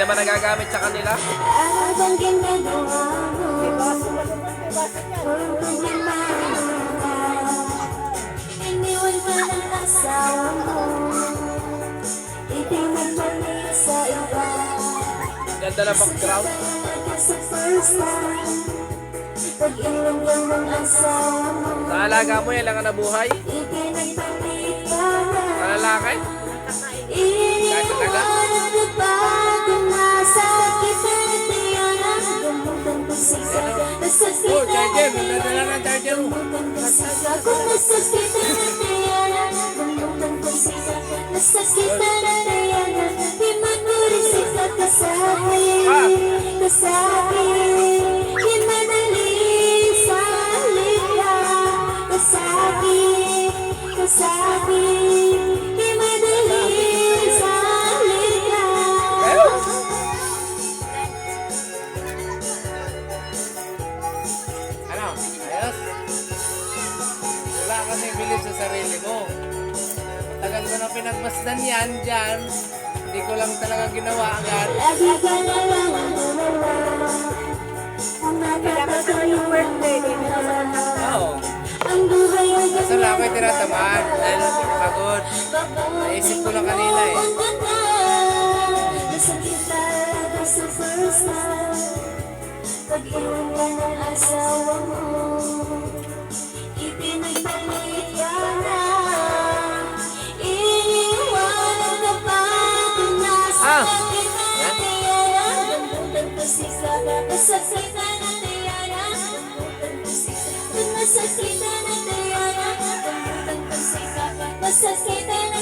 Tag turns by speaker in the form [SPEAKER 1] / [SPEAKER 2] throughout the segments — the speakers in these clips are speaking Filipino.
[SPEAKER 1] naman nagagamit sa kanila.
[SPEAKER 2] Ano bang ginagawa mo? Iniwan ka ng asawa mo. Ipinagpalit sa iba.
[SPEAKER 1] Ganda na background.
[SPEAKER 2] Sa first time. Pag-iwan ka ng asawa mo.
[SPEAKER 1] Sa alaga mo, yan lang ang nabuhay.
[SPEAKER 2] Ipinagpalit ka na.
[SPEAKER 1] Sa lalaki.
[SPEAKER 2] Iniwan ka pa
[SPEAKER 1] Nadala na ang charger mo.
[SPEAKER 2] Gamutan ko siya. Kung nasa kita na kita na. Di manuri siya kasabi. Kasabi. Di manali sa liga. Kasabi. Kasabi.
[SPEAKER 1] Wala kasi bilib sa sarili mo. Tagal ko na pinagmasdan yan dyan. Hindi ko lang talaga ginawa agad.
[SPEAKER 2] Na. Ang nakakatuloy birthday
[SPEAKER 1] Oo.
[SPEAKER 2] Ang buhay ay
[SPEAKER 1] Kaso lang ako'y tinatamad dahil pagod. Naisip ko lang kanina eh.
[SPEAKER 2] Sa Pag-iwan ka ng Sara Nasakita na Kung nasakita na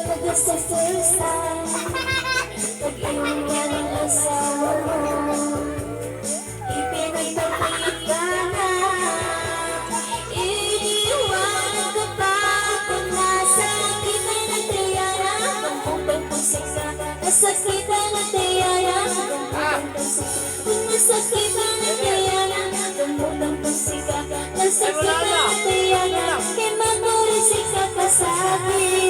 [SPEAKER 2] Talaga sa first time ng Ipinagpalit ka na Iniwan ka pa Kung nasa kita na tiyaya Pangkumpang pusik ka Nasa kita pusik ka Kung nasa kita na tiyaya Pangkumpang pusik ka Nasa kita na tiyaya Kay manurisik ka madali sa lika